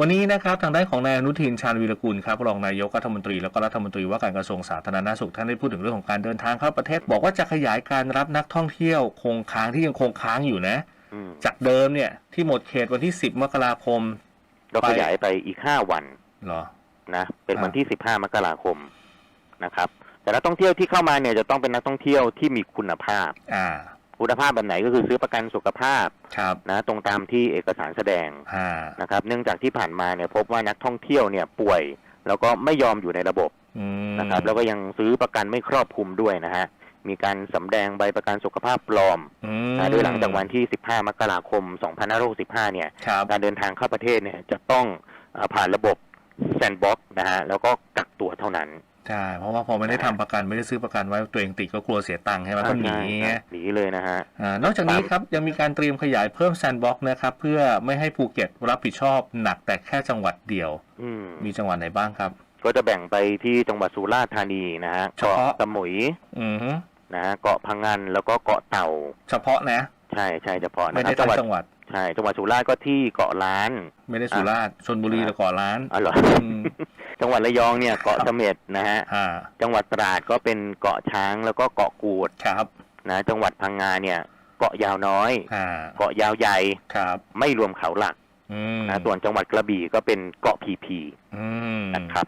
วันนี้นะครับทางด้านของนายอนุทินชาญวีรกุลครับรองนายกรัฐมนตรีแล้วก็รัฐมนตรีว่าการกระทรวงสาธารณสุขท่านได้พูดถึงเรื่องของการเดินทางเข้าประเทศ บอกว่าจะขยายการรับนักท่องเที่ยวคงค้างที่ยังคงค้างอยู่นะอืมจากเดิมเนี่ยที่หมดเขตวันที่ 10 มกราคมก็ไปขยายไปอีกห้าวันเหรอนะเป็นวันอ่าที่สิบห้ามกราคมนะครับ แต่นักท่องเที่ยวที่เข้ามาเนี่ยจะต้องเป็นนักท่องเที่ยวที่มีคุณภาพ อ่า คุณภาพแบบไหนก็คือซื้อประกันสุขภาพครับนะตรงตามที่เอกสารแสดงอ่านะครับ เนื่องจากที่ผ่านมาเนี่ยพบว่านักท่องเที่ยวเนี่ยป่วย แล้วก็ไม่ยอมอยู่ในระบบอืมนะครับ แล้วก็ยังซื้อประกันไม่ครอบคลุมด้วยนะฮะมีการสำแดงใบประกันสุขภาพปลอมอืมนะโดยหลังจากวันที่ 15 มกราคม 2565 เนี่ยครับการเดินทางเข้าประเทศเนี่ยจะต้องเอ่อผ่านระบบแซนบ็อกนะฮะแล้วก็กักตัวเท่านั้น ใช่เพราะว่าพอไม่ได้ทำประกันไม่ได้ซื้อประกันไว้ตัวเองติดก็กลัวเสียตังค์ใช่ไหมก็หนีใช่ไง หนีเลยนะฮะ อ่านอกจากนี้ครับยังมีการเตรียมขยายเพิ่มแซนด์บ็อกซ์นะครับเพื่อไม่ให้ภูเก็ตรับผิดชอบหนักแต่แค่จังหวัดเดียว อืมมีจังหวัดไหนบ้างครับ ก็จะแบ่งไปที่จังหวัดสุราษฎร์ธานีนะฮะเฉพาะ เกาะสมุยอือฮึนะฮะเกาะพังงานแล้วก็เกาะเต่า เฉพาะนะ ใช่ใช่เฉพาะไม่นะคได้รับจัทั้งหวัดงจังหวัด ใช่จังหวัดสุราษฎร์ก็ที่เกาะล้าน ไม่ได้สุราษฎร์ชนบุรีอ่าแต่ก่อร้านอ๋อเหรออืมจังหวัดระยองเนี่ยเกาะเสม็ดนะฮะอ่าจังหวัดตราดก็เป็นเกาะช้างแล้วก็เกาะกูดครับนะจังหวัดพังงาเนี่ย เกาะยาวน้อยอ่าเกาะยาวใหญ่ครับ ไม่รวมเขาหลักอืมนะส่วนจังหวัดกระบี่ก็เป็นเกาะพีพีอืมนะครับ